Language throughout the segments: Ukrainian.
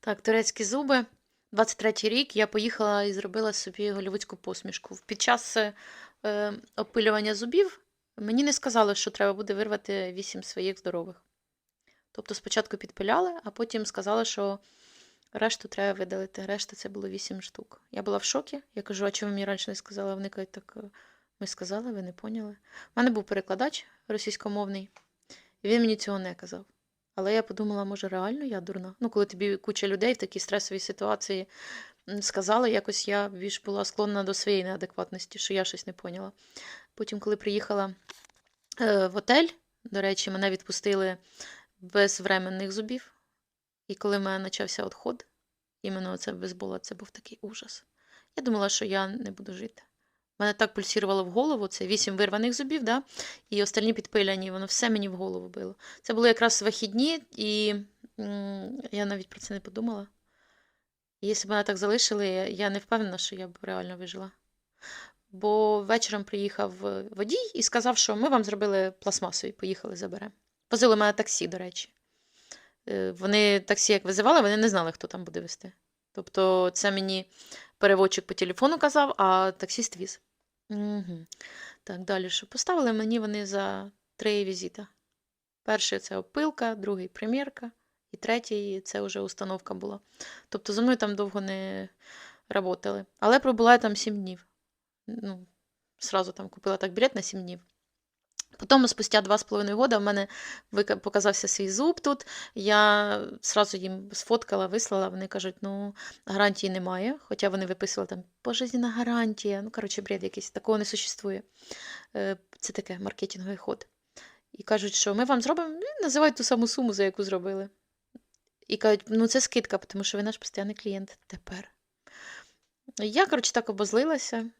Так, турецькі зуби. 23-й рік я поїхала і зробила собі голівудську посмішку. Під час е, опилювання зубів мені не сказали, що треба буде вирвати 8 своїх здорових. Тобто спочатку підпиляли, а потім сказали, що решту треба видалити. Решта це було 8 штук. Я була в шокі. Я кажу, а чому мені раніше не сказали? Вони кажуть, так е, ми сказали, ви не поняли. У мене був перекладач російськомовний, і він мені цього не казав. Але я подумала, може, реально я дурна. Ну, коли тобі куча людей в такій стресовій ситуації м, сказали, якось я більш була склонна до своєї неадекватності, що я щось не поняла. Потім, коли приїхала е, в отель, до речі, мене відпустили без временних зубів. І коли в мене почався відход, іменно це без бола, це був такий ужас. Я думала, що я не буду жити. Мене так пульсувало в голову, це вісім вирваних зубів, да? і остальні підпиляні, воно все мені в голову било. Це були якраз вихідні, і я навіть про це не подумала. І якщо б мене так залишили, я- не впевнена, що я б реально вижила. Бо вечором приїхав е, водій і сказав, що ми вам зробили пластмасові, поїхали заберемо. Возили мене таксі, до речі. Е, Вони таксі як визивали, вони не знали, хто там буде вести. Тобто, це мені переводчик по телефону казав, а таксіст віз. Угу. Так, далі що? Поставили мені вони за три візита. Перший це опилка, другий примірка, і третій це вже установка була. Тобто за мною там довго не працювали. Але пробула я там 7 днів. Ну, сразу там купила так білет на 7 днів. Потім, спустя половиною года, в мене показався свій зуб тут. Я сразу їм сфоткала, вислала. Вони кажуть, ну, гарантії немає. Хоча вони виписували там пожизненна гарантія. Ну, коротше, бред якийсь, такого не существує. Е, Це таке маркетинговий ход. І кажуть, що ми вам зробимо, ну, і називають ту саму суму, за яку зробили. І кажуть, ну це скидка, тому що ви наш постійний клієнт тепер. Я, коротше, так обозлилася.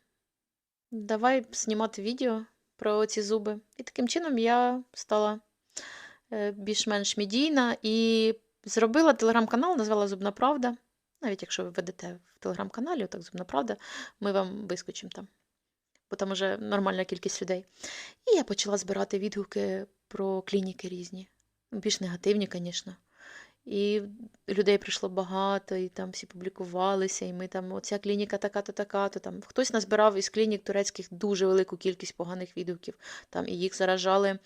Давай знімати відео про ці зуби. І таким чином я стала е, більш-менш медійна і зробила телеграм-канал, назвала Зубна Правда. Навіть якщо ви ведете в телеграм-каналі, отак Зубна Правда, ми вам вискочимо там. Бо там вже нормальна кількість людей. І я почала збирати відгуки про клініки різні. Більш негативні, звісно. І людей прийшло багато, і там всі публікувалися, і ми там, оця клініка така-то, така-то. Там хтось назбирав із клінік турецьких дуже велику кількість поганих відгуків. Там і їх заражали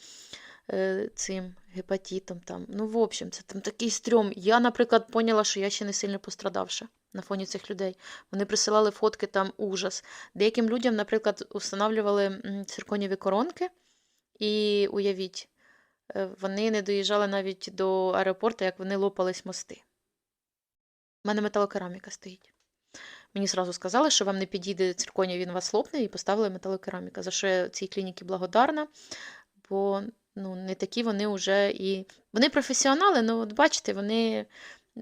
е, цим гепатитом. Там. Ну, в общем, це там такий стрьом. Я, наприклад, поняла, що я ще не сильно пострадавша на фоні цих людей. Вони присилали фотки, там ужас. Деяким людям, наприклад, встановлювали цирконіві коронки, і уявіть, вони не доїжджали навіть до аеропорту, як вони лопались мости. У мене металокераміка стоїть. Мені зразу сказали, що вам не підійде цирконія, він вас лопне, і поставили металокераміка, за що я цій клініці благодарна, бо ну, не такі вони вже і. Вони професіонали, ну, от бачите, вони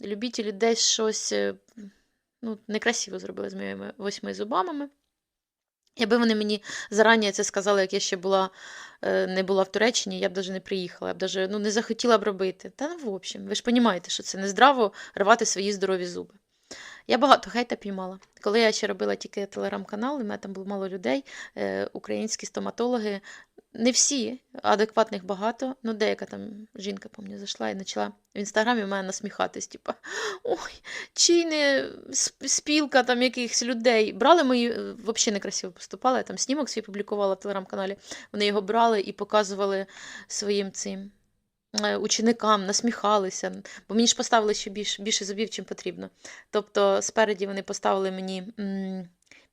любителі десь щось е, ну, некрасиво зробили з моїми восьми зубами. Якби вони мені зарані це сказали, як я ще була, е, не була в Туреччині, я б навіть не приїхала, я б навіть ну, не захотіла б робити. Та ну, в общем, ви ж розумієте, що це нездраво рвати свої здорові зуби. Я багато хейта піймала. Коли я ще робила тільки телеграм-канал, і мене там було мало людей, е, українські стоматологи, не всі, адекватних багато, ну деяка там жінка, пам'ятаю, зайшла і почала в інстаграмі в насміхатись, типа, ой, чи не спілка там якихось людей. Брали мої, е, взагалі некрасиво поступали, я там снімок свій публікувала в телеграм-каналі, вони його брали і показували своїм цим е, ученикам, насміхалися, бо мені ж поставили ще більше, більше зубів, чим потрібно. Тобто спереді вони поставили мені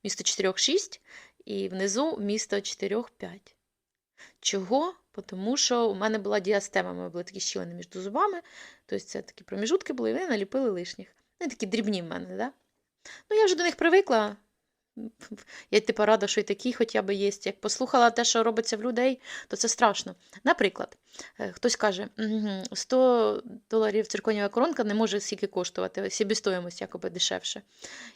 місто 4-6 і внизу місто 4-5. Чого? Тому що у мене була діастема, мене були такі щілини між зубами, тобто це такі проміжутки були, і вони наліпили лишніх. Вони такі дрібні в мене, да? Ну, я вже до них привикла. Я типу рада, що і такі хоча б є. Як послухала те, що робиться в людей, то це страшно. Наприклад, е, хтось каже, «Мгм, 100 доларів цирконієва коронка не може скільки коштувати, собівстоїмость якоби дешевше.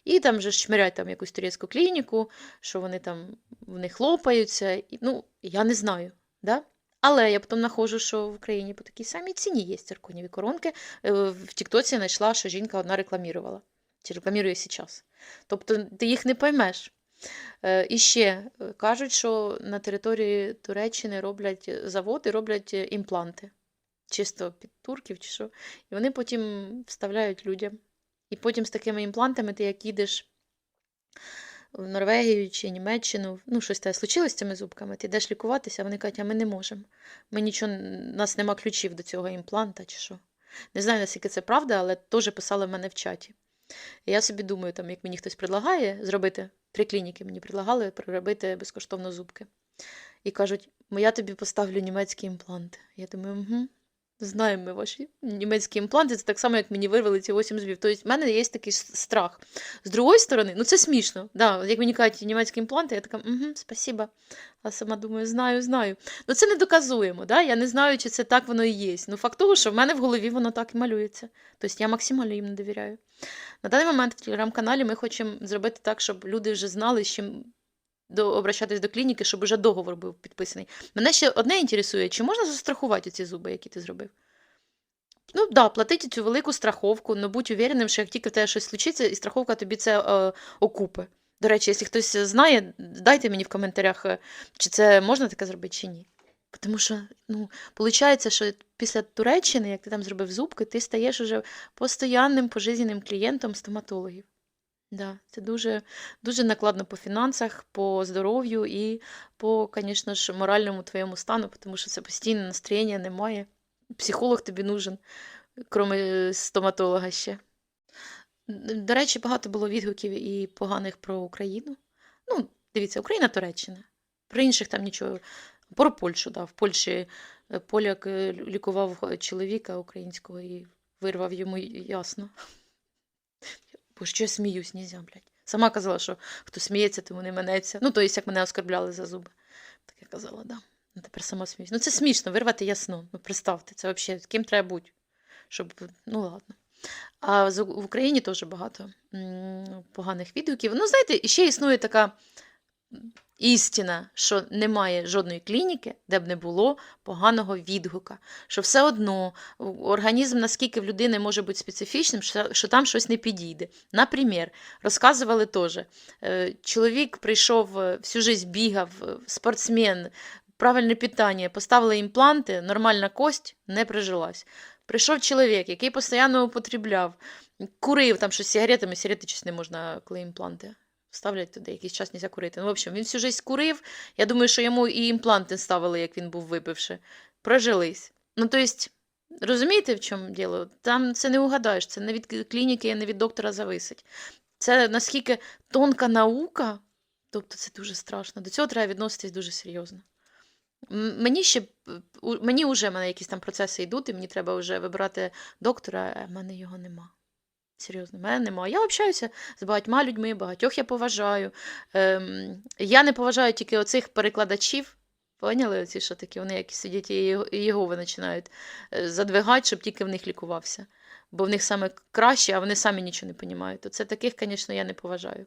І там же шмирять там якусь турецьку клініку, що вони там в них лопаються. Ну, я не знаю. Да? Але я потім знаходжу, що в Україні по такій самій ціні є цирконіві коронки. Е, В Тіктоці знайшла, що жінка одна рекламірувала. Чи рекламірує зараз. Тобто ти їх не поймеш. Е, І ще е, кажуть, що на території Туреччини роблять заводи, роблять е, імпланти. Чисто під турків чи що. І вони потім вставляють людям. І потім з такими імплантами ти як їдеш в Норвегію чи Німеччину, ну, щось те случилось з цими зубками, ти йдеш лікуватися, а вони кажуть, а ми не можемо. Ми нічого, у нас нема ключів до цього імпланта чи що. Не знаю, наскільки це правда, але теж писали в мене в чаті. Я собі думаю, там, як мені хтось предлагає зробити, три клініки мені предлагали проробити безкоштовно зубки. І кажуть, «М, я тобі поставлю німецькі імпланти. Я думаю, угу. Знаємо ми ваші німецькі імпланти, це так само, як мені вирвали ці 8 зубів. Тобто в мене є такий страх. З другої сторони, ну це смішно. Да, як мені кажуть німецькі імпланти, я така, угу, спасибо. А сама думаю, знаю, знаю. Ну це не доказуємо, да? я не знаю, чи це так воно і є. Ну факт того, що в мене в голові воно так і малюється. Тобто я максимально їм не довіряю. На даний момент в телеграм-каналі ми хочемо зробити так, щоб люди вже знали, з чим до, обращатись до клініки, щоб вже договор був підписаний. Мене ще одне інтересує, чи можна застрахувати ці зуби, які ти зробив? Ну, да, платити цю велику страховку, але будь увереним, що як тільки в тебе щось случиться, і страховка тобі це е, окупи. До речі, якщо хтось знає, дайте мені в коментарях, е, чи це можна таке зробити, чи ні. Тому що, ну, виходить, що після Туреччини, як ти там зробив зубки, ти стаєш уже постоянним пожизненним клієнтом стоматологів. Да, це дуже, дуже накладно по фінансах, по здоров'ю і по, звісно ж, моральному твоєму стану, тому що це постійне настроєння немає. Психолог тобі нужен, крім е, стоматолога ще. До речі, багато було відгуків і поганих про Україну. Ну, дивіться, Україна Туреччина. Про інших там нічого. Про Польщу, да. В Польщі е, поляк е, лікував е, чоловіка українського і вирвав йому ясно. Бо що я сміюсь, нізя, блядь. Сама казала, що хто сміється, тому не минеться. Ну, то есть, як мене оскорбляли за зуби. Так я казала, да. Ну, тепер сама сміюсь. Ну, це смішно, вирвати ясно. Ну, представте, це взагалі, ким треба бути, щоб, ну, ладно. А в Україні теж багато поганих відгуків. Ну, знаєте, ще існує така істина, що немає жодної клініки, де б не було поганого відгука. Що все одно організм, наскільки в людини може бути специфічним, що, там щось не підійде. Наприклад, розказували теж, е, чоловік прийшов е, всю життя бігав, е, спортсмен, правильне питання, поставили імпланти, нормальна кость не прижилась. Прийшов чоловік, який постійно употребляв, курив там щось сигаретами, сигарети щось не можна, коли імпланти вставлять туди, якийсь час нельзя курити. Ну, в общем, він всю життя курив. Я думаю, що йому і імпланти ставили, як він був випивши. Прожились. Ну, то есть, розумієте, в чому діло? Там це не угадаєш, це не від клініки, не від доктора зависить. Це наскільки тонка наука, тобто це дуже страшно. До цього треба відноситись дуже серйозно. Мені ще мені вже мене якісь там процеси йдуть, і мені треба вже вибирати доктора, а в мене його нема. Серйозно, мене нема. Я общаюся з багатьма людьми, багатьох я поважаю. Ем, я не поважаю тільки оцих перекладачів. Поняли оці, що такі, вони які сидять і його- починають е, задвигати, щоб тільки в них лікувався. Бо в них саме краще, а вони самі нічого не розуміють. Оце таких, звісно, я не поважаю.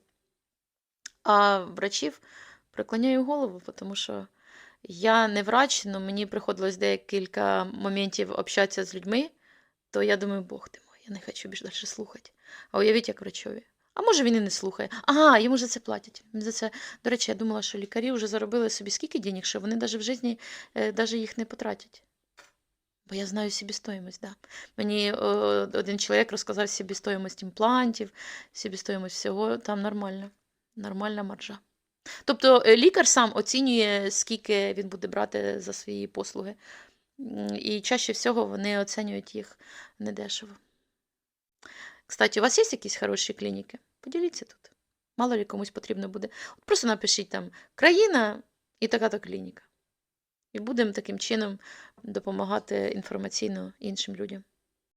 А врачів преклоняю голову, тому що я не врач, але мені приходилось декілька моментів общатися з людьми, то я думаю, Бог ти я не хочу більше далі слухати. А уявіть, як врачові. А може він і не слухає. Ага, йому за це платять. За це... До речі, я думала, що лікарі вже заробили собі скільки денег, що вони навіть в житті е, даже їх не потратять. Бо я знаю собівстоїмость, да. Мені о, один чоловік розказав собівстоїмость імплантів, собівстоїмость всього, там нормально. Нормальна маржа. Тобто е, лікар сам оцінює, скільки він буде брати за свої послуги. І чаще всього вони оцінюють їх недешево. Кстати, у вас є якісь хороші клініки? Поділіться тут. Мало ли комусь потрібно буде. От просто напишіть там країна і така-то клініка. І будемо таким чином допомагати інформаційно іншим людям.